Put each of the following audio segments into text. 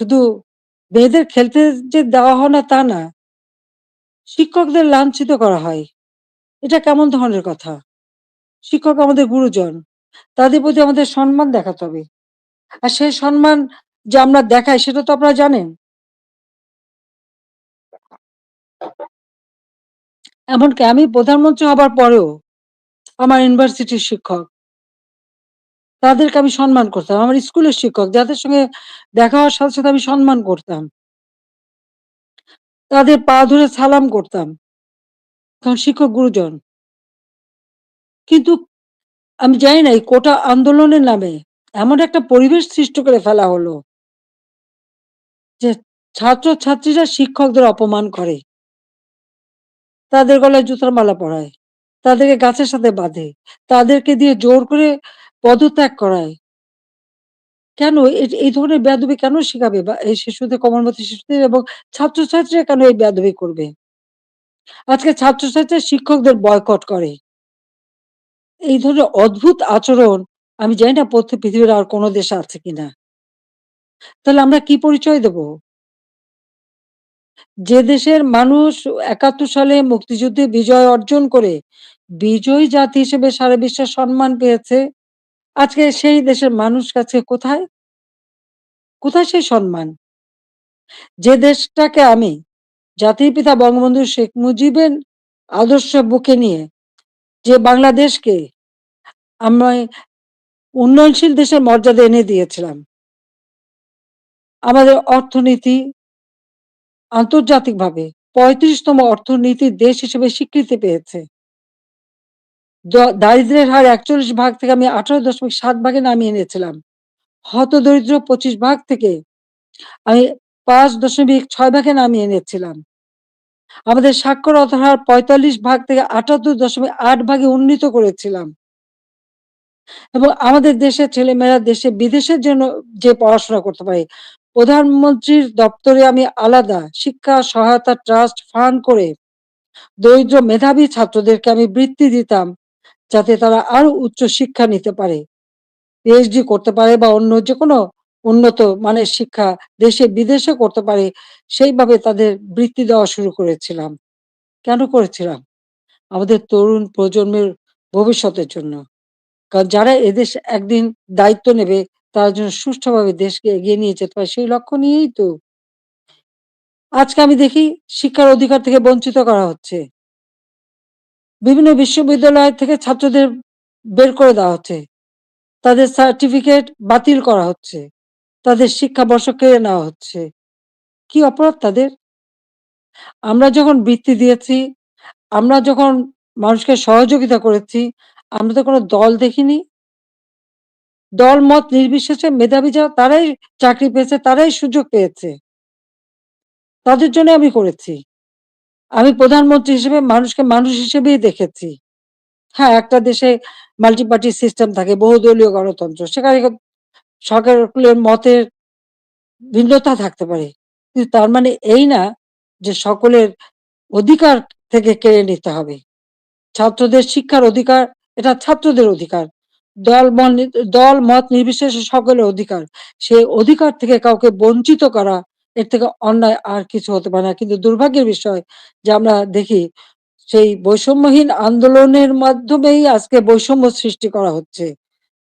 শুধু মেয়েদের খেলতে যে দেওয়া হয় না তা না। শিক্ষকদের লাঞ্ছিত করা হয়। এটা কেমন ধরনের কথা? শিক্ষক আমাদের গুরুজন। তাদের প্রতি আমাদের সম্মান দেখাতে হবে। আর সেই সম্মান যে আমরা দেখাই, সেটা তো আপনারা জানেন। এমনকি আমি প্রধানমন্ত্রী হবার পরেও আমার ইউনিভার্সিটির শিক্ষক তাদেরকে আমি সম্মান করতাম। আমার স্কুলের শিক্ষক যাদের সঙ্গে দেখা হওয়ার সাথে, সাথে আমি সম্মান করতাম। তাদের পা ধরে সালাম করতাম। শিক্ষক গুরুজন। কিন্তু আমি জানি না এই কোটা আন্দোলনের নামে এমন একটা পরিবেশ সৃষ্টি করে ফেলা হলো যে ছাত্র-ছাত্রীরা শিক্ষকদের অপমান করে। তাদের গলায় জুতার মালা পরায়। তাদেরকে গাছের সাথে বাঁধে। তাদেরকে দিয়ে জোর করে পদত্যাগ করায়। কেন এই ধরনের বেয়াদবি কেন শিখাবে বা এই শিশুদের কোমলমতি শিশুদের এবং ছাত্রছাত্রীরা কেন এই বেয়াদবি করবে? আজকে ছাত্রছাত্রীরা শিক্ষকদের বয়কট করে। এই ধরনের অদ্ভুত আচরণ আমি জানি না পৃথিবীর আর কোনো দেশে আছে কিনা। তাহলে আমরা কি পরিচয় দেব? যে দেশের মানুষ ৭১ সালে মুক্তিযুদ্ধে বিজয় অর্জন করে বিজয়ী জাতি হিসেবে সারা বিশ্বের সম্মান পেয়েছে, আজকে সেই দেশের মানুষ কাছে কোথায়? কোথায় সেই সম্মান? যে দেশটাকে আমি জাতির পিতা বঙ্গবন্ধু শেখ মুজিবের আদর্শ বুকে নিয়ে যে বাংলাদেশকে আমি উন্নয়নশীল দেশের মর্যাদা এনে দিয়েছিলাম। আমাদের অর্থনীতি আন্তর্জাতিকভাবে ৩৫ তম অর্থনীতির দেশ হিসেবে স্বীকৃতি পেয়েছে। দ দারিদ্র্যের হার ৪১ ভাগ থেকে আমি ১৮.৭ ভাগে নামিয়ে এনেছিলাম। হত দরিদ্র পঁচিশ ভাগ থেকে আমি ৫.৬ ভাগে নামিয়ে এনেছিলাম। আমাদের সাক্ষরতার হার ৪৫ ভাগ থেকে ৭৮.৮ ভাগে উন্নীত করেছিলাম। এবং আমাদের দেশের ছেলেমেয়েরা দেশে বিদেশের জন্য যে পড়াশোনা করতে পারে। প্রধানমন্ত্রীর দপ্তরে আমি আলাদা শিক্ষা সহায়তা ট্রাস্ট ফান্ড করে দরিদ্র মেধাবী ছাত্রদেরকে আমি বৃত্তি দিতাম, যাতে তারা আরও উচ্চ শিক্ষা নিতে পারে। পিএইচডি করতে পারে বা অন্য যেকোনো উন্নত মানের শিক্ষা দেশে বিদেশে করতে পারে, সেইভাবে তাদের বৃত্তি দেওয়া শুরু করেছিলাম। কেন করেছিলাম? আমাদের তরুণ প্রজন্মের ভবিষ্যতের জন্য। কারণ যারা এদেশ একদিন দায়িত্ব নেবে তারা যেন সুষ্ঠুভাবে দেশকে এগিয়ে নিয়ে যেতে পারে সেই লক্ষ্য নিয়েই তো। আজকে আমি দেখি শিক্ষার অধিকার থেকে বঞ্চিত করা হচ্ছে। বিভিন্ন বিশ্ববিদ্যালয় থেকে ছাত্রদের বের করে দেওয়া হচ্ছে। তাদের সার্টিফিকেট বাতিল করা হচ্ছে। তাদের শিক্ষাবর্ষ কেড়ে নেওয়া হচ্ছে। কি অপরাধ তাদের? আমরা যখন বৃত্তি দিয়েছি, আমরা যখন মানুষকে সহযোগিতা করেছি, আমরা তো কোনো দল দেখিনি। দল মত নির্বিশেষে মেধাবী যারা তারাই চাকরি পেয়েছে, তারাই সুযোগ পেয়েছে। তাদের জন্য আমি করেছি। আমি প্রধানমন্ত্রী হিসেবে মানুষকে মানুষ হিসেবেই দেখেছি। হ্যাঁ, একটা দেশে মাল্টি পার্টি সিস্টেম থাকে, বহুদলীয় গণতন্ত্র। সেখানে সকলের মতের ভিন্নতা থাকতে পারে। কিন্তু তার মানে এই না যে সকলের অধিকার থেকে কেড়ে নিতে হবে। ছাত্রদের শিক্ষার অধিকার এটা ছাত্রদের অধিকার। দল দল মত নির্বিশেষে সকলের অধিকার। সেই অধিকার থেকে কাউকে বঞ্চিত করা এর থেকে অন্যায় আর কিছু হতে পারে না। কিন্তু দুর্ভাগ্যের বিষয় যে আমরা দেখি সেই বৈষম্যহীন আন্দোলনের মাধ্যমেই আজকে বৈষম্য সৃষ্টি করা হচ্ছে।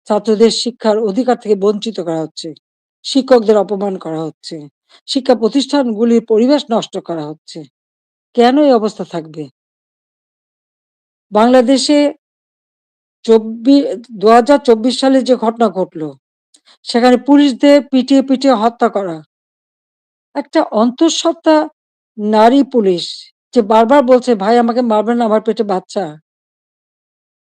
ছাত্রদের শিক্ষার অধিকার থেকে বঞ্চিত করা হচ্ছে। শিক্ষকদের অপমান করা হচ্ছে। শিক্ষা প্রতিষ্ঠানগুলির পরিবেশ নষ্ট করা হচ্ছে। কেন এই অবস্থা থাকবে? বাংলাদেশে চব্বি ২০২৪ সালে যে ঘটনা ঘটলো, সেখানে পুলিশদের পিটিয়ে, পিটিয়ে হত্যা করা। একটা অন্তঃসত্ত্বা নারী পুলিশ যে বারবার বলছে, "ভাই আমাকে মারবেন না, আমার পেটে বাচ্চা।"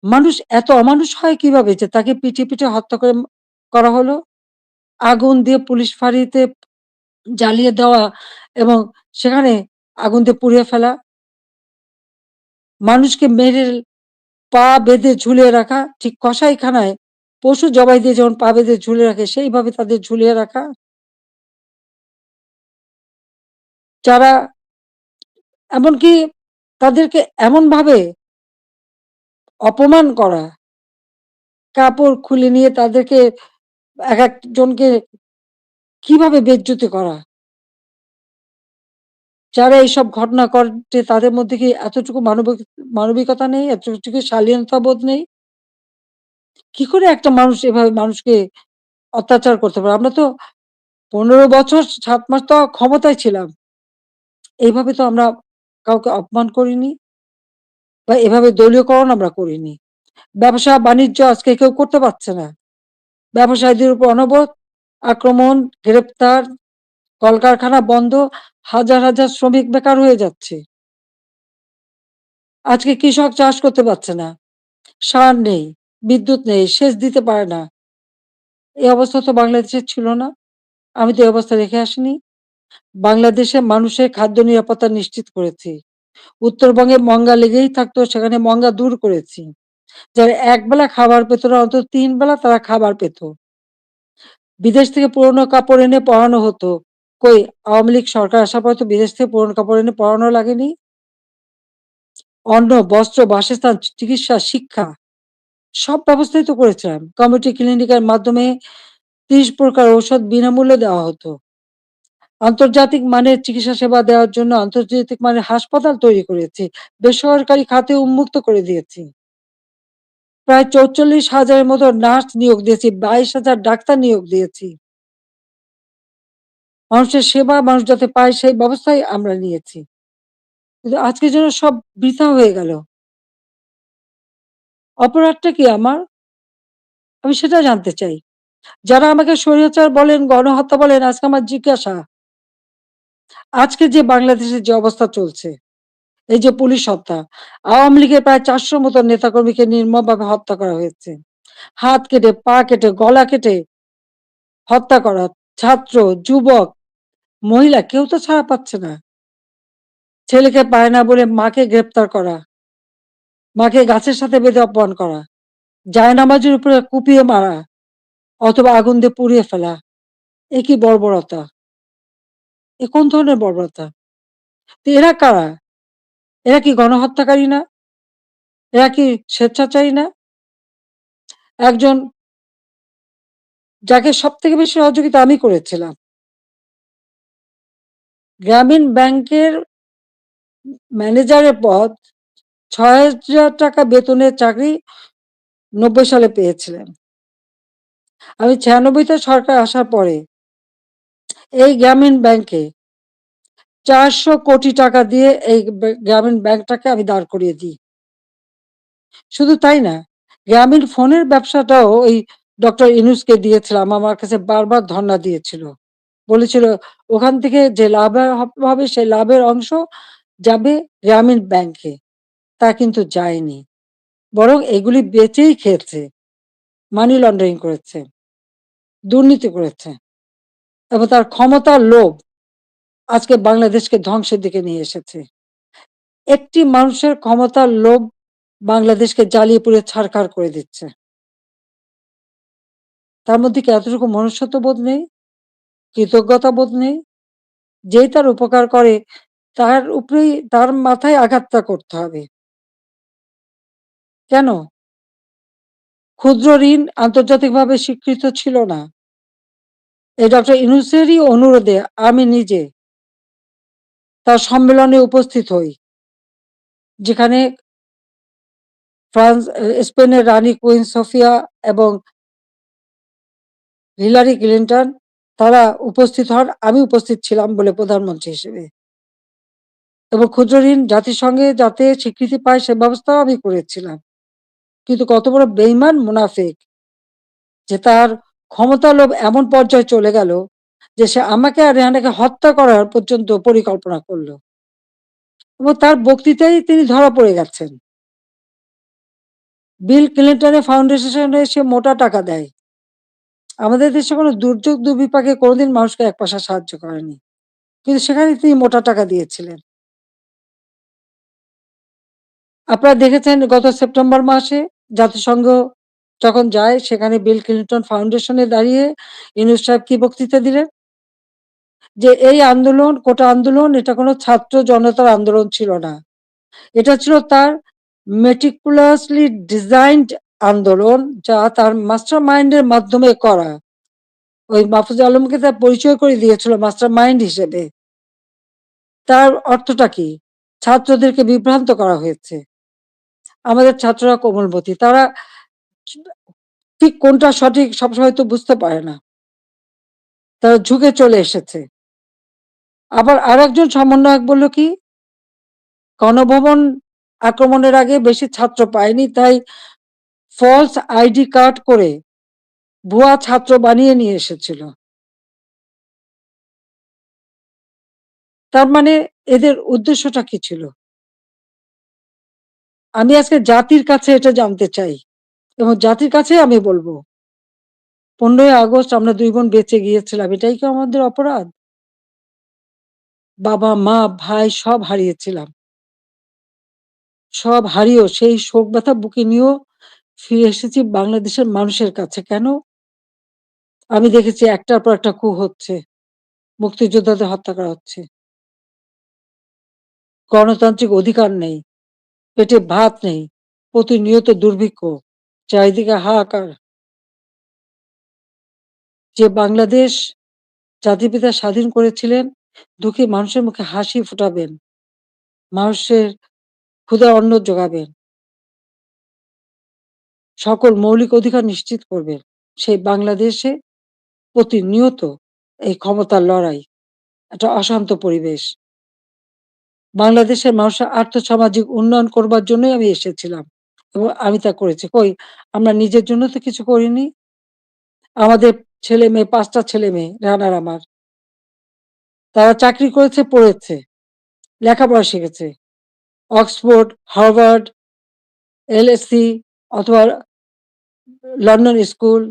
মানুষ এত অমানুষ হয় কীভাবে যে তাকে পিঠে পিঠে হত্যা করে করা হলো? আগুন দিয়ে পুলিশ ফাঁড়িতে জ্বালিয়ে দেওয়া এবং সেখানে আগুন দিয়ে পুড়িয়ে ফেলা। মানুষকে মেরে পা বেঁধে ঝুলিয়ে রাখা, ঠিক কসাইখানায় পশু জবাই দিয়ে যেমন পা বেঁধে ঝুলিয়ে রাখে সেইভাবে তাদের ঝুলিয়ে রাখা। যারা, এমনকি তাদেরকে এমনভাবে অপমান করা, কাপড় খুলে নিয়ে তাদেরকে এক একজনকে কীভাবে বেইজ্জতি করা? যারা এইসব ঘটনা ঘটে তাদের মধ্যে কি এতটুকু মানবিক, মানবিকতা নেই? এতটুকু শালীনতা বোধ নেই? কি করে একটা মানুষ এভাবে মানুষকে অত্যাচার করতে পারে? আমরা তো ১৫ বছর, সাত মাস তো ক্ষমতায় ছিলাম। এইভাবে তো আমরা কাউকে অপমান করিনি। বা এভাবে দলীয়করণ আমরা করিনি। ব্যবসা-বাণিজ্য আজকে কেউ করতে পারছে না। ব্যবসায়ীদের উপর অনবরত আক্রমণ, গ্রেপ্তার, কলকারখানা বন্ধ, হাজার, হাজার শ্রমিক বেকার হয়ে যাচ্ছে। আজকে কৃষক চাষ করতে পারছে না। সার নেই, বিদ্যুৎ নেই, সেচ দিতে পারে না। এই অবস্থা তো বাংলাদেশের ছিল না। আমি তো এই অবস্থা রেখে আসিনি। বাংলাদেশে মানুষের খাদ্য নিরাপত্তা নিশ্চিত করেছি। উত্তরবঙ্গে মঙ্গা লেগেই থাকতো সেখানে মঙ্গা দূর করেছি। যারা একবেলা খাবার পেত না অন্তত তিন বেলা তারা খাবার পেত। বিদেশ থেকে পুরনো কাপড় এনে পরানো হতো। কই আওয়ামী লীগ সরকার আসার পর তো বিদেশ থেকে পুরনো কাপড় এনে পরানো লাগেনি? অন্ন, বস্ত্র, বাসস্থান, চিকিৎসা, শিক্ষা সব ব্যবস্থাই তো করেছিলাম। কমিউনিটি ক্লিনিকের মাধ্যমে ৩০ প্রকার ঔষধ বিনামূল্যে দেওয়া হতো। আন্তর্জাতিক মানের চিকিৎসা সেবা দেওয়ার জন্য আন্তর্জাতিক মানের হাসপাতাল তৈরি করেছি। বেসরকারি খাতে উন্মুক্ত করে দিয়েছি। প্রায় চৌচল্লিশ হাজারের মতো নার্স নিয়োগ দিয়েছি, ২২,০০০ ডাক্তার নিয়োগ দিয়েছি। মানুষের সেবা মানুষ যাতে পায় সেই ব্যবস্থাই আমরা নিয়েছি। কিন্তু আজকে যেন সব বৃথা হয়ে গেল। অপরাধটা কি আমার? আমি সেটা জানতে চাই। যারা আমাকে স্বৈরাচার বলেন, গণহত্যা বলেন আজকে আমার জিজ্ঞাসা আজকে যে বাংলাদেশের যে অবস্থা চলছে, এই যে পুলিশ হত্যা, আওয়ামী লীগের প্রায় ৪০০ মতো নেতাকর্মীকে নির্মমভাবে হত্যা করা হয়েছে। হাত কেটে, পা কেটে, গলা কেটে হত্যা করা। ছাত্র, যুবক, মহিলা কেউ তো ছাড়া পাচ্ছে না। ছেলেকে পায় না বলে মাকে গ্রেপ্তার করা। মাকে গাছের সাথে বেঁধে অপমান করা। জায়নামাজের উপরে কুপিয়ে মারা অথবা আগুন দিয়ে পুড়িয়ে ফেলা। এ কি বর্বরতা? এ কোন ধরনের বর্বরতা? তো এরা কারা? এরা কি গণহত্যাকারী না? এরা কি স্বেচ্ছাচারী না? একজন যাকে সব থেকে বেশি সহযোগিতা আমি করেছিলাম। গ্রামীণ ব্যাংকের ম্যানেজারের পদ ৳৬,০০০ বেতনের চাকরি ৯০ সালে পেয়েছিলেন। আমি ৯৬ তে সরকার আসার পরে এই গ্রামীণ ব্যাংকে ৪০০ কোটি টাকা দিয়ে এই গ্রামীণ ব্যাংকটাকে আমি দাঁড় করিয়ে দিই। শুধু তাই না, গ্রামীণ ফোনের ব্যবসাটাও ওই ডক্টর ইনুসকে দিয়েছিলাম। আমার কাছে বারবার ধর্ণা দিয়েছিল। বলেছিল ওখান থেকে যে লাভ হবে সেই লাভের অংশ যাবে গ্রামীণ ব্যাংকে। তা কিন্তু যায়নি। বরং এগুলি বেচেই খেয়েছে। মানি লন্ডারিং করেছে। দুর্নীতি করেছে। এবং তার ক্ষমতার লোভ আজকে বাংলাদেশকে ধ্বংসের দিকে নিয়ে এসেছে। একটি মানুষের ক্ষমতার লোভ বাংলাদেশকে জ্বালিয়ে পুড়ে ছারখার করে দিচ্ছে। তার মধ্যে কি এতটুকু মনুষ্যত্ব বোধ নেই? কৃতজ্ঞতা বোধ নেই? যেই তার উপকার করে, তার উপরেই, তার মাথায় আঘাতটা করতে হবে। কেন? ক্ষুদ্র ঋণ আন্তর্জাতিকভাবে স্বীকৃত ছিল না। এই ডক্টর ইউনূসেরই অনুরোধে আমি নিজে তার সম্মেলনে উপস্থিত হই। যেখানে ফ্রান্স স্পেনের রানী কুইন সোফিয়া এবং হিলারি ক্লিন্টন, তারা উপস্থিত হন। আমি উপস্থিত ছিলাম বলে প্রধানমন্ত্রী হিসেবে। এবং ক্ষুদ্র ঋণ জাতিসংঘে যাতে স্বীকৃতি পায় সে ব্যবস্থাও আমি করেছিলাম। কিন্তু কত বড় বেইমান মুনাফিক যে তার ক্ষমতার লোভ এমন পর্যায়ে চলে গেল যে সে আমাকে আর রেহানাকে হত্যা করার পর্যন্ত পরিকল্পনা করল। এবং তার বক্তৃতায় তিনি ধরা পড়ে গেছেন। বিল ক্লিন্টনের ফাউন্ডেশনে সে মোটা টাকা দেয়। আমাদের দেশে কোনো দুর্যোগ দুর্বিপাকে কোনোদিন মানুষকে এক পয়সা সাহায্য করেনি। কিন্তু সেখানে তিনি মোটা টাকা দিয়েছিলেন। আপনারা দেখেছেন গত সেপ্টেম্বর মাসে জাতিসংঘ যখন যায় সেখানে বিল ক্লিনটন ফাউন্ডেশনে দাঁড়িয়ে ইউনূস সাহেব কি বক্তৃতা দিলেন? যে এই আন্দোলন, কোটা আন্দোলন এটা কোনো ছাত্র জনতার আন্দোলন ছিল না। এটা ছিল তার meticulously designed আন্দোলন যা তার মাস্টারমাইন্ড এর মাধ্যমে করা। ওই মাহফুজুর আলমকে তার পরিচয় করে দিয়েছিল মাস্টার মাইন্ড হিসেবে। তার অর্থটা কি? ছাত্রদেরকে বিভ্রান্ত করা হয়েছে। আমাদের ছাত্ররা কোমলমতি। তারা ঠিক কোনটা সঠিক সবসময় তো বুঝতে পারে না। তারা ঝুঁকে চলে এসেছে। আবার আরেকজন সমন্বয়ক বলল কি? গণভবন আক্রমণের আগে বেশি ছাত্র পায়নি, তাই ফলস আইডি কার্ড করে ভুয়া ছাত্র বানিয়ে নিয়ে এসেছিল। তার মানে এদের উদ্দেশ্যটা কি ছিল? আমি আজকে জাতির কাছে এটা জানতে চাই এবং জাতির কাছে আমি বলব পনেরোই আগস্ট আমরা দুই বোন বেঁচে গিয়েছিলাম। এটাই কি আমাদের অপরাধ? বাবা, মা, ভাই সব হারিয়েছিলাম। সব হারিয়েও সেই শোক ব্যথা বুকে নিয়েও ফিরে এসেছি বাংলাদেশের মানুষের কাছে। কেন? আমি দেখেছি একটার পর একটা কু হচ্ছে। মুক্তিযোদ্ধাদের হত্যা করা হচ্ছে। গণতান্ত্রিক অধিকার নেই। পেটে ভাত নেই। প্রতিনিয়ত দুর্ভিক্ষ। চারিদিকে হাহাকার। যে বাংলাদেশ জাতির পিতা স্বাধীন করেছিলেন, দুঃখী মানুষের মুখে হাসি ফোটাবেন। মানুষের ক্ষুধার অন্ন যোগাবেন। সকল মৌলিক অধিকার নিশ্চিত করবেন। সেই বাংলাদেশে প্রতিনিয়ত এই ক্ষমতার লড়াই। একটা অশান্ত পরিবেশ। বাংলাদেশের মানুষের আর্থসামাজিক উন্নয়ন করবার জন্যই আমি এসেছিলাম এবং আমি তা করেছি। কই আমরা নিজের জন্য তো কিছু করিনি। আমাদের ছেলে-মেয়ে পাঁচটা ছেলে-মেয়ে রানার আমার। তারা চাকরি করেছে, পড়েছে, লেখাপড়া শিখেছে। অক্সফোর্ড, হার্ভার্ড, এলএসসি অথবা লন্ডন স্কুল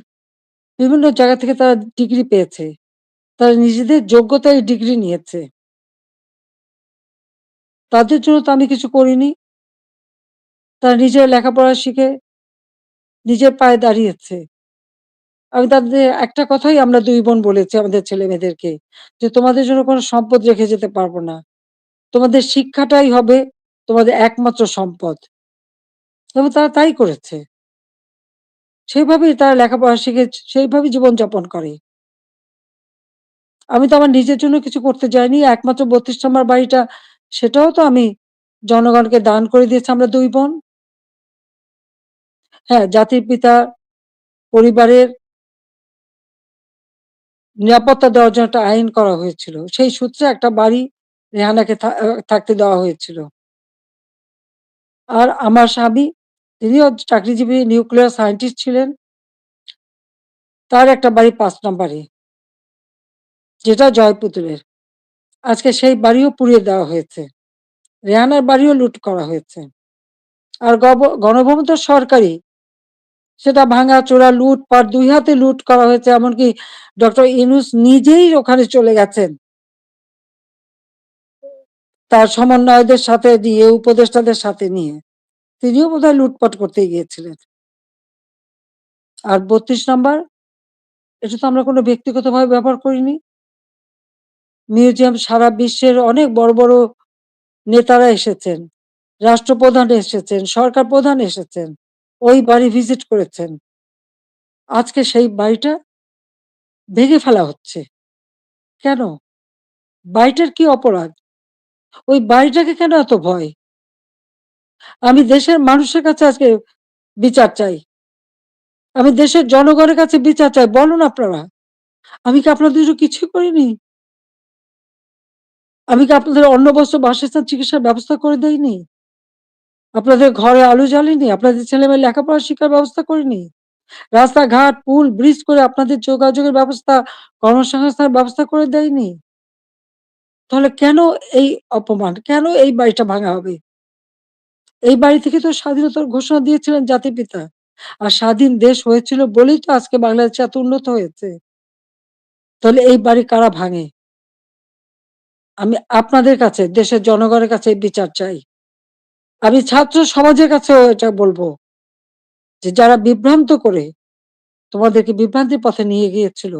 বিভিন্ন জায়গা থেকে তারা ডিগ্রি পেয়েছে। তারা নিজেদের যোগ্যতায় ডিগ্রি নিয়েছে। তাদের জন্য তো আমি কিছু করিনি। তারা নিজের লেখাপড়া শিখে নিজের পায়ে দাঁড়িয়েছে। আমি তাদের একটা কথাই আমরা দুই বোন বলেছি আমাদের ছেলেমেয়েদেরকে যে, "তোমাদের জন্য কোনো সম্পদ রেখে যেতে পারব না। তোমাদের শিক্ষাটাই হবে তোমাদের একমাত্র সম্পদ।" এবং তারা তাই করেছে। সেভাবেই তারা লেখাপড়া শিখে সেইভাবেই জীবনযাপন করে। আমি তো আমার নিজের জন্য কিছু করতে যাইনি। একমাত্র ৩২ নম্বর বাড়িটা সেটাও তো আমি জনগণকে দান করে দিয়েছি আমরা দুই বোন। হ্যাঁ, জাতির পিতা পরিবারের নিরাপত্তা দেওয়ার জন্য একটা আইন করা হয়েছিল। সেই সূত্রে একটা বাড়ি রেহানাকে থাকতে দেওয়া হয়েছিল। আর আমার স্বামী তিনিও চাকরিজীবী নিউক্লিয়ার সায়েন্টিস্ট ছিলেন। তার একটা বাড়ি পাঁচ নম্বরে। যেটা জয়পুতুলের। আজকে সেই বাড়িও পুড়িয়ে দেওয়া হয়েছে। রেহানার বাড়িও লুট করা হয়েছে। আর গণভবন তো সরকারি। সেটা ভাঙাচোরা, লুটপাট দুই হাতে লুট করা হয়েছে। এমনকি ডক্টর ইনুস নিজেই ওখানে চলে গেছেন। তার সমন্বয়দের সাথে দিয়ে, উপদেষ্টাদের সাথে নিয়ে। তিনিও বোধহয় লুটপাট করতে গিয়েছিলেন। আর ৩২ নাম্বার? এটা তো আমরা কোনো ব্যক্তিগতভাবে ব্যবহার করিনি। মিউজিয়াম সারা বিশ্বের অনেক বড়, বড় নেতারা এসেছেন। রাষ্ট্রপ্রধান এসেছেন, সরকার প্রধান এসেছেন। ওই বাড়ি ভিজিট করেছেন। আজকে সেই বাড়িটা ভেঙে ফেলা হচ্ছে। কেন? বাড়িটার কি অপরাধ? ওই বাড়িটাকে কেন এত ভয়? আমি দেশের মানুষের কাছে আজকে বিচার চাই। আমি দেশের জনগণের কাছে বিচার চাই। বলুন আপনারা। আমি কি আপনাদের কিছুই করিনি? আমি কি আপনাদের অন্ন, বস্ত্র, বাসস্থান, চিকিৎসার ব্যবস্থা করে দেইনি? আপনাদের ঘরে আলো জ্বালিনি? আপনাদের ছেলেমেয়ের লেখাপড়া শিক্ষার ব্যবস্থা করিনি? রাস্তাঘাট, পুল, ব্রিজ করে আপনাদের যোগাযোগের ব্যবস্থা, কর্মসংস্থানের ব্যবস্থা করে দেয়নি? তাহলে কেন এই অপমান? কেন এই বাড়িটা ভাঙা হবে? এই বাড়ি থেকে তো স্বাধীনতার ঘোষণা দিয়েছিলেন জাতির পিতা। আর স্বাধীন দেশ হয়েছিল বলেই তো আজকে বাংলাদেশ এত উন্নত হয়েছে। তাহলে এই বাড়ি কারা ভাঙে? আমি আপনাদের কাছে, দেশের জনগণের কাছে বিচার চাই। আমি ছাত্র সমাজের কাছেও এটা বলব যে যারা বিভ্রান্ত করে তোমাদেরকে বিভ্রান্তির পথে নিয়ে গিয়েছিল,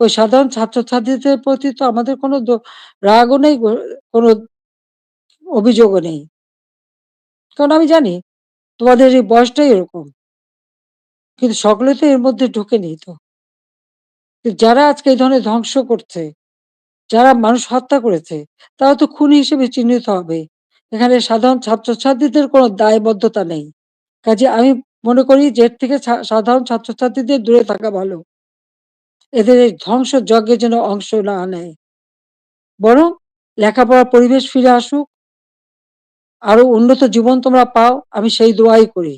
ওই সাধারণ ছাত্রছাত্রীদের প্রতি তো আমাদের কোনো রাগও নেই, কোনো অভিযোগও নেই। কারণ আমি জানি তোমাদের এই বয়সটাই এরকম। কিন্তু সকলে তো এর মধ্যে ঢোকেনি তো। যারা আজকে এই ধরনের ধ্বংস করছে, যারা মানুষ হত্যা করেছে, তারা তো খুনি হিসেবে চিহ্নিত হবে। এখানে সাধারণ ছাত্রছাত্রীদের কোনো দায়বদ্ধতা নেই। কাজে আমি মনে করি যে এর থেকে সাধারণ ছাত্রছাত্রীদের দূরে থাকা ভালো। এদের এই ধ্বংসযজ্ঞে যেন অংশ না নেয়। বরং লেখাপড়ার পরিবেশ ফিরে আসুক। আরও উন্নত জীবন তোমরা পাও, আমি সেই দোয়াই করি।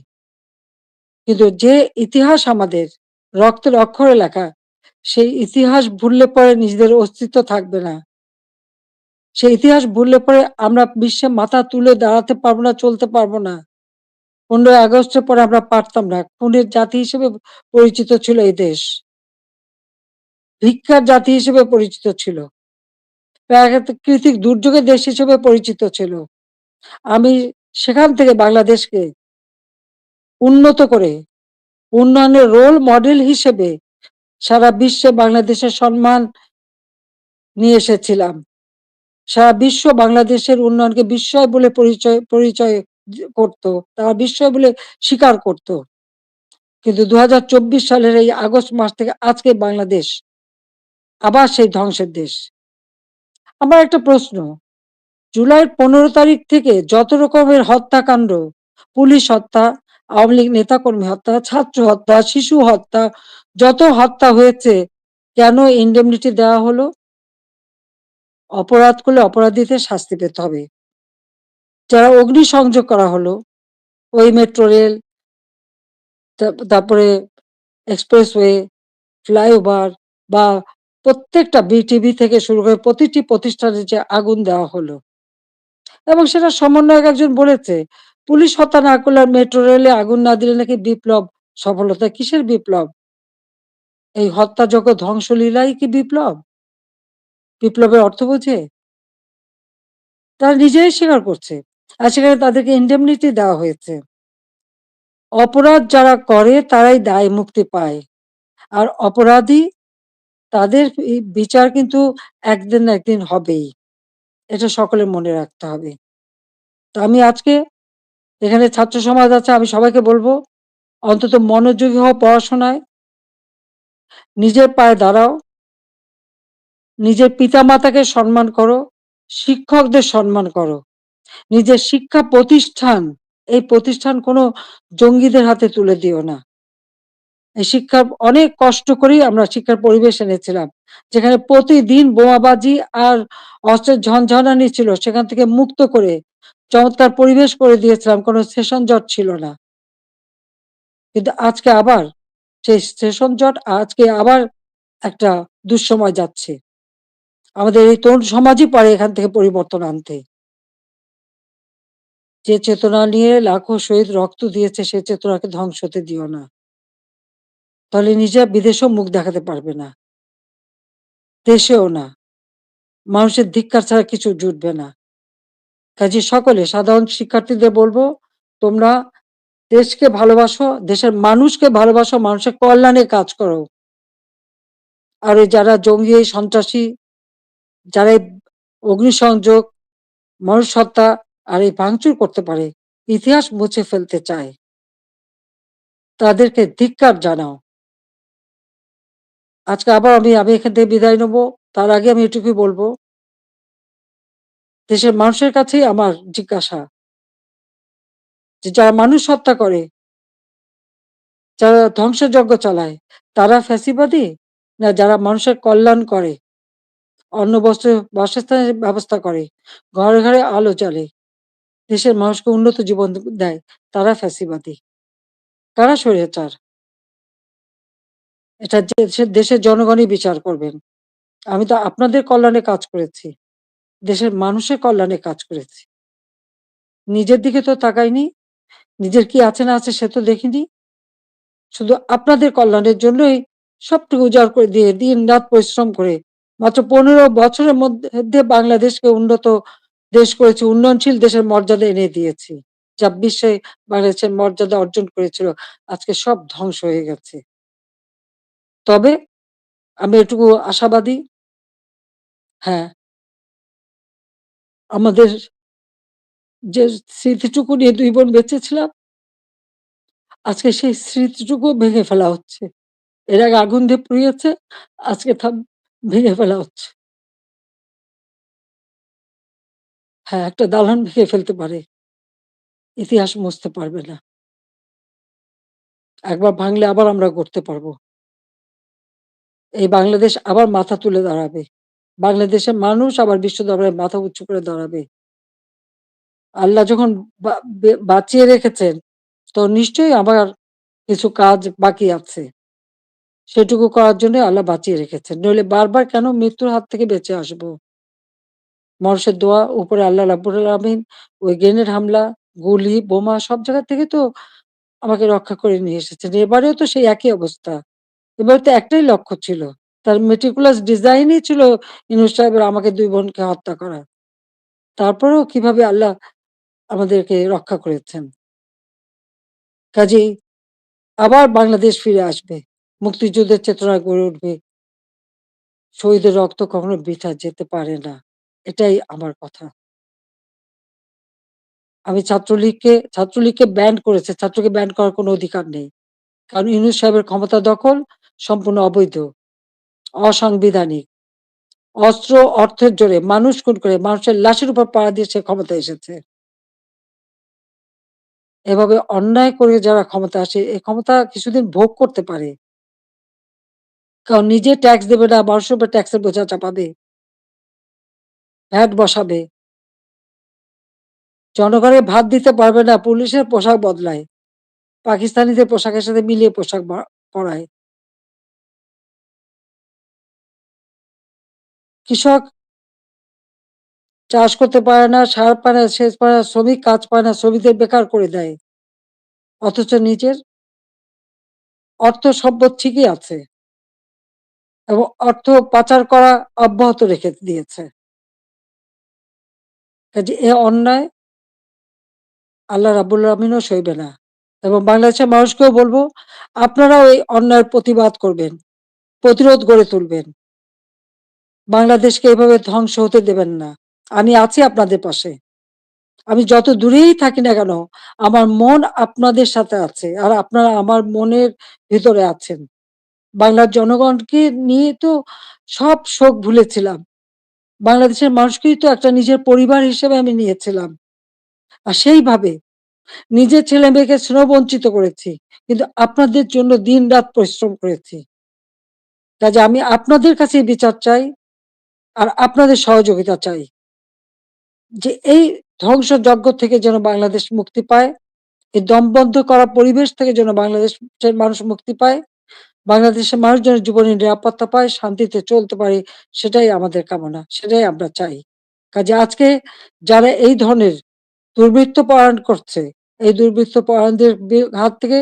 কিন্তু যে ইতিহাস আমাদের রক্তের অক্ষরে লেখা, সেই ইতিহাস ভুললে পরে নিজেদের অস্তিত্ব থাকবে না। সেই ইতিহাস ভুললে পরে আমরা বিশ্বে মাথা তুলে দাঁড়াতে পারব না, চলতে পারব না। ১৫ই আগস্টের পরে আমরা পারতাম না। খুনের জাতি হিসেবে পরিচিত ছিল এই দেশ। ভিক্ষার জাতি হিসেবে পরিচিত ছিল। প্রাকৃতিক দুর্যোগের দেশ হিসেবে পরিচিত ছিল। আমি সেখান থেকে বাংলাদেশকে উন্নত করে উন্নয়নের রোল মডেল হিসেবে সারা বিশ্বে বাংলাদেশের সম্মান নিয়ে এসেছিলাম। সারা বিশ্ব বাংলাদেশের উন্নয়নকে বিস্ময় বলে পরিচয় পরিচয় করত। তারা বিস্ময় বলে স্বীকার করত। কিন্তু ২০২৪ সালের এই আগস্ট মাস থেকে আজকে বাংলাদেশ আবার সেই ধ্বংসের দেশ। আমার একটা প্রশ্ন, জুলাইয়ের ১৫ তারিখ থেকে যত রকমের হত্যাকাণ্ড, পুলিশ হত্যা, আওয়ামী লীগ নেতাকর্মী হত্যা, ছাত্র হত্যা, শিশু হত্যা, যত হত্যা হয়েছে কেন ইন্ডেমনিটি দেওয়া হলো? অপরাধ করলে অপরাধীদের শাস্তি পেতে হবে। যারা অগ্নিসংযোগ করা হলো, ওই মেট্রো রেল তারপরে এক্সপ্রেসওয়ে, ফ্লাইওভার বা প্রত্যেকটা বিটিভি থেকে শুরু করে প্রতিটি প্রতিষ্ঠানে যে আগুন দেওয়া হলো এবং সেটা সমন্বয়ক একজন বলেছে, পুলিশ হত্যা না করলে আর মেট্রো রেলে আগুন না দিলে নাকি বিপ্লব সফলতা। কিসের বিপ্লব? এই হত্যাযজ্ঞ ধ্বংসলীলাই কি বিপ্লব? বিপ্লবের অর্থ বোঝে? তারা নিজেরাই স্বীকার করছে। আর সেখানে তাদেরকে ইন্ডেমনিটি দেওয়া হয়েছে। অপরাধ যারা করে তারাই দায় মুক্তি পায়। আর অপরাধী তাদের বিচার কিন্তু একদিন না একদিন হবেই। এটা সকলে মনে রাখতে হবে। তো আমি আজকে এখানে ছাত্র সমাজ আছে আমি সবাইকে বলব, অন্তত মনোযোগী হওয়া পড়াশোনায়। নিজের পায়ে দাঁড়াও। নিজের পিতামাতাকে সম্মান করো, শিক্ষকদের সম্মান করো। নিজের শিক্ষা প্রতিষ্ঠান, এই প্রতিষ্ঠান কোনো জঙ্গিদের হাতে তুলে দিও না। এই শিক্ষার অনেক কষ্ট করেই আমরা শিক্ষার পরিবেশ এনেছিলাম। যেখানে প্রতিদিন বোমাবাজি আর অস্ত্রের ঝনঝনানি ছিল সেখান থেকে মুক্ত করে চমৎকার পরিবেশ করে দিয়েছিলাম, কোনো সেশন জট ছিল না। কিন্তু আজকে আবার সেই সেশন জট আজকে আবার একটা দুঃসময় যাচ্ছে। আমাদের এই তরুণ সমাজই পারে এখান থেকে পরিবর্তন আনতে। যে চেতনা নিয়ে লাখো শহীদ রক্ত দিয়েছে সে চেতনাকে ধ্বংস হতে দিও না। তাহলে নিজেরা বিদেশেও মুখ দেখাতে পারবে না। দেশেও না। মানুষের ধিক্কার ছাড়া কিছু জুটবে না। কাজে সকলে সাধারণ শিক্ষার্থীদের বলব, তোমরা দেশকে ভালোবাসো, দেশের মানুষকে ভালোবাসো, মানুষের কল্যাণে কাজ করো। আর যারা জঙ্গি, সন্ত্রাসী, যারা অগ্নিসংযোগ, মানুষ হত্যা আর এই ভাঙচুর করতে পারে, ইতিহাস মুছে ফেলতে চায়। তাদেরকে ধিক্কার জানাও। আজকে আবার আমি আমি এখান থেকে বিদায় নেব। তার আগে আমি এটুকুই বলব দেশের মানুষের কাছেই আমার জিজ্ঞাসা যে যারা মানুষ হত্যা করে যারা ধ্বংসযজ্ঞ চালায় তারা ফ্যাসিবাদী না যারা মানুষের কল্যাণ করে অন্ন বস্ত্র, বাসস্থানের ব্যবস্থা করে। ঘরে ঘরে আলো জ্বালে। দেশের মানুষকে উন্নত জীবন দেয় তারা ফ্যাসিবাদী। কারা স্বৈরাচার? এটা দেশের জনগণই বিচার করবেন। আমি তো আপনাদের কল্যাণে কাজ করেছি। দেশের মানুষের কল্যাণে কাজ করেছি। নিজের দিকে তো তাকাইনি। নিজের কি আছে না আছে সে তো দেখিনি। শুধু আপনাদের কল্যাণের জন্যই সবটুকু উজাড় করে দিয়ে দিন রাত পরিশ্রম করে মাত্র পনেরো বছরের মধ্যে বাংলাদেশকে উন্নত দেশ করেছি উন্নয়নশীল দেশের মর্যাদা এনে দিয়েছি। যা বিশ্বে বাংলাদেশের মর্যাদা অর্জন করেছিল। আজকে সব ধ্বংস হয়ে গেছে। তবে আমি এটুকু আশাবাদী হ্যাঁ আমাদের যে স্মৃতিটুকু নিয়ে দুই বোন বেঁচে ছিলাম আজকে সেই স্মৃতিটুকু ভেঙে ফেলা হচ্ছে। এর আগে আগুন দিয়ে পুড়িয়েছে, আজকে ভেঙে ফেলা হচ্ছে। হ্যাঁ, একটা দালান ভেঙে ফেলতে পারে। ইতিহাস মুছতে পারবে না। একবার ভাঙলে আবার আমরা গড়তে পারব। এই বাংলাদেশ আবার মাথা তুলে দাঁড়াবে। বাংলাদেশের মানুষ আবার বিশ্ব দরবারে মাথা উঁচু করে দাঁড়াবে। আল্লাহ যখন বে বাঁচিয়ে রেখেছেন, তো নিশ্চয়ই আবার কিছু কাজ বাকি আছে। সেটুকু করার জন্যই আল্লাহ বাঁচিয়ে রেখেছেন। নইলে বারবার কেন মৃত্যুর হাত থেকে বেঁচে আসব? মানুষের দোয়া, উপরে আল্লাহ রাব্বুল আলামিন ওই গ্রেনেড হামলা, গুলি, বোমা সব জায়গা থেকে তো আমাকে রক্ষা করে নিয়ে এসেছেন। এবারেও তো সেই একই অবস্থা। এবারে তো একটাই লক্ষ্য ছিল। তার meticulous ডিজাইনই ছিল ইউনূস সাহেবের আমাকে দুই বোনকে হত্যা করা। তারপরেও কীভাবে আল্লাহ আমাদেরকে রক্ষা করেছেন। কাজেই আবার বাংলাদেশ ফিরে আসবে। মুক্তিযুদ্ধের চেতনা গড়ে উঠবে। শহীদের রক্ত কখনো বৃথা যেতে পারে না। এটাই আমার কথা। আমি ছাত্রলীগকে ছাত্রলীগকে ব্যান করেছে। ছাত্রকে ব্যান করার কোনো অধিকার নেই। কারণ ইউনূস সাহেবের ক্ষমতা দখল সম্পূর্ণ অবৈধ, অসাংবিধানিক। অস্ত্র, অর্থের জোরে মানুষ খুন করে মানুষের লাশের উপর পাড়া দিয়ে সে ক্ষমতা এসেছে। এভাবে অন্যায় করে যারা ক্ষমতা আসে, এই ক্ষমতা কিছুদিন ভোগ করতে পারে। কারণ নিজে ট্যাক্স দেবে না, মানুষের উপর ট্যাক্সের বোঝা চাপাবে। ভ্যাট বসাবে। জনগণের ভাত দিতে পারবে না, পুলিশের পোশাক বদলায়। পাকিস্তানিদের পোশাকের সাথে মিলিয়ে পোশাক পরায়। কৃষক চাষ করতে পারে না, সার পায় না, সেচ পায় না, শ্রমিক কাজ পায় না, শ্রমিকদের বেকার করে দেয়। অথচ নিজের অর্থ সম্পদ ঠিকই আছে। এবং অর্থ পাচার করা অব্যাহত রেখে দিয়েছে। কাজে এ অন্যায় আল্লাহ রাব্বুল আলামিনও সইবে না। এবং বাংলাদেশের মানুষকেও বলব আপনারাও এই অন্যায়ের প্রতিবাদ করবেন, প্রতিরোধ গড়ে তুলবেন। বাংলাদেশকে এভাবে ধ্বংস হতে দেবেন না। আমি আছি আপনাদের পাশে। আমি যত দূরেই থাকি না কেন, আমার মন আপনাদের সাথে আছে। আর আপনারা আমার মনের ভিতরে আছেন। বাংলার জনগণকে নিয়ে তো সব শোক ভুলেছিলাম। বাংলাদেশের মানুষকেই তো একটা নিজের পরিবার হিসেবে আমি নিয়েছিলাম। আর সেইভাবে নিজের ছেলে-মেয়েকে স্নেহ-বঞ্চিত করেছি। কিন্তু আপনাদের জন্য দিন-রাত পরিশ্রম করেছি। কাজে আমি আপনাদের কাছেই বিচার চাই। আর আপনাদের সহযোগিতা চাই। যে এই ধ্বংসযজ্ঞ থেকে যেন বাংলাদেশ মুক্তি পায়। এই দমবন্ধ করা পরিবেশ থেকে যেন বাংলাদেশের মানুষ মুক্তি পায়। বাংলাদেশের মানুষজনের যেন জীবনের নিরাপত্তা পায়, শান্তিতে চলতে পারে, সেটাই আমাদের কামনা। সেটাই আমরা চাই। কাজে আজকে যারা এই ধরনের দুর্বৃত্ত পরায়ণ করছে, এই দুর্বৃত্ত পরায়ণদের হাত থেকে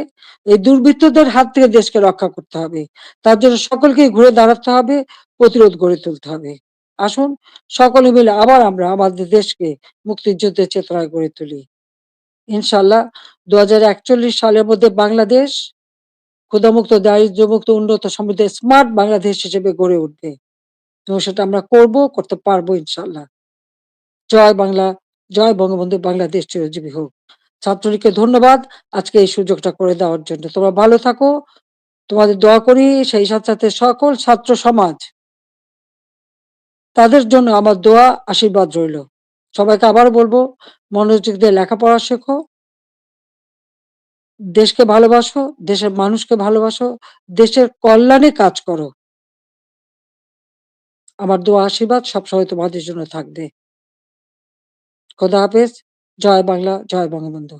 এই দুর্বৃত্তদের হাত থেকে দেশকে রক্ষা করতে হবে। তার জন্য সকলকেই ঘুরে দাঁড়াতে হবে, প্রতিরোধ গড়ে তুলতে হবে। আসুন সকলে মিলে আবার আমরা আমাদের দেশকে মুক্তিযুদ্ধের চেতনায় গড়ে তুলি। ইনশাআল্লাহ ২০৪১ সালের মধ্যে বাংলাদেশ ক্ষুধামুক্ত, দারিদ্র্যমুক্ত, উন্নত, সমৃদ্ধ, স্মার্ট বাংলাদেশ হিসেবে গড়ে উঠবে। এবং সেটা আমরা করব, করতে পারব ইনশাআল্লাহ। জয় বাংলা, জয় বঙ্গবন্ধু, বাংলাদেশ চিরজীবী হোক। ছাত্রলীগকে ধন্যবাদ আজকে এই সুযোগটা করে দেওয়ার জন্য। তোমরা ভালো থাকো। তোমাদের দোয়া করি, সেই সাথে, সাথে সকল ছাত্র সমাজ তাদের জন্য আমার দোয়া, আশীর্বাদ রইল। সবাইকে আবার বলব মনোযোগ দিয়ে লেখাপড়া শেখো। দেশকে ভালোবাসো, দেশের মানুষকে ভালোবাসো, দেশের কল্যাণে কাজ করো। আমার দু আশীর্বাদ সবসময় তোমাদের জন্য থাকবে। খোদা হাফেজ। জয় বাংলা, জয় বঙ্গবন্ধু।